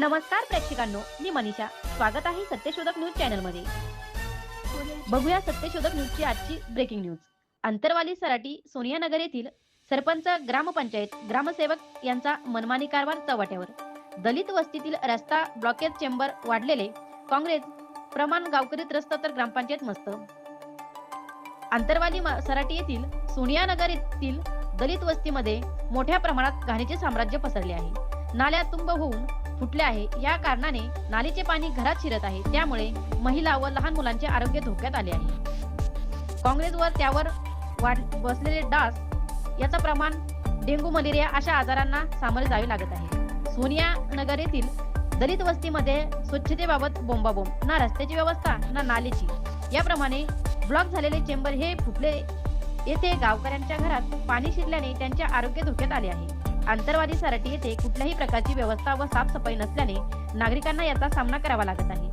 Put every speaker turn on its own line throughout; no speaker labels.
नमस्कार प्रेक्षकांनो मी मनीषा. स्वागत आहे सत्यशोधक न्यूज चॅनलमध्ये बघूया सत्यशोधक न्यूजची आजची ब्रेकिंग न्यूज अंतरवाली सराटी सोनिया नगर येथील सरपंच ग्रामपंचायत ग्रामसेवक यांचा मनमानी कारभार चव्हाट्यावर दलित वस्तीतील रस्ता ब्लॉकेज चेंबर वाढलेले काँग्रेस प्रमाण गावकरी त्रस्त तर ग्रामपंचायत मस्त. आंतरवाली म- सराटी येथील सोनिया नगर येथील दलित वस्तीमध्ये मोठ्या प्रमाणात घाणीचे साम्राज्य पसरले आहे. नाल्या तुंब होऊन फुटले आहे. या कारणाने नालीचे पाणी घरात शिरत आहे. त्यामुळे महिला व लहान मुलांचे आरोग्य धोक्यात आले आहे. काँग्रेसवर त्यावर वाढ बसलेले डास याचं प्रमाण डेंगू मलेरिया अशा आजारांना सामोरे जावे लागत आहे. सोनिया नगर येथील दलित वस्तीमध्ये स्वच्छतेबाबत बोंबाबोंब ना रस्त्याची व्यवस्था ना नालीची. याप्रमाणे ब्लॉक झालेले चेंबर हे फुटले. येथे गावकऱ्यांच्या घरात पाणी शिरल्याने त्यांचे आरोग्य धोक्यात आले आहे. आंतरवादी सराटी येथे कुठल्याही प्रकारची व्यवस्था व साफसफाई नसल्याने नागरिकांना याचा सामना करावा लागत आहे.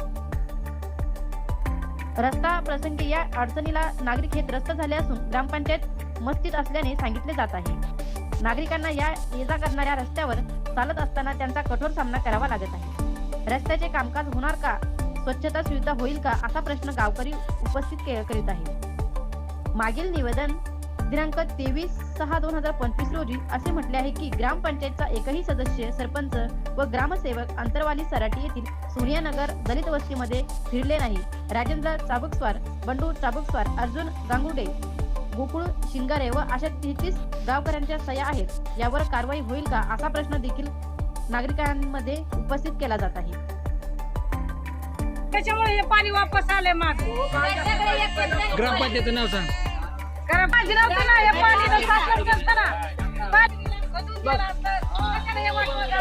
रस्ता प्रसंगी या अडचणीला नागरिक हे त्रस्त झाले असून ग्रामपंचायत मस्तीत असल्याने सांगितले जात आहे. नागरिकांना या ये जा करणाऱ्या रस्त्यावर चालत असताना त्यांचा कठोर सामना करावा लागत आहे. रस्त्याचे कामकाज होणार का? स्वच्छता सुविधा होईल का? असा प्रश्न गावकरी उपस्थित के- करीत आहे मागील निवेदन दिनांक तेवीस सहा दोन हजार पंचवीस रोजी असे म्हटले आहे की ग्रामपंचायतचा एकही सदस्य सरपंच व ग्रामसेवक अंतरवाली सराटी येथील सोनियानगर दलित वस्तीमध्ये फिरले नाही. राजेंद्र चाबुकस्वार बंडू चाबुकस्वार अर्जुन गांगुडे गोकुळ शिंगारे व अशा तेहतीस गावकऱ्यांच्या सह्या आहेत. यावर कारवाई होईल का असा प्रश्न देखील नागरिकांमध्ये उपस्थित केला जात आहे.
त्याच्यामुळे हे पाणी वापस आले माग
ग्रामपंचायतचं नाव सांग.
कारण पाहिजे नव्हतं ना हे पाणी साचलं नसतं ना. हे वाटलं.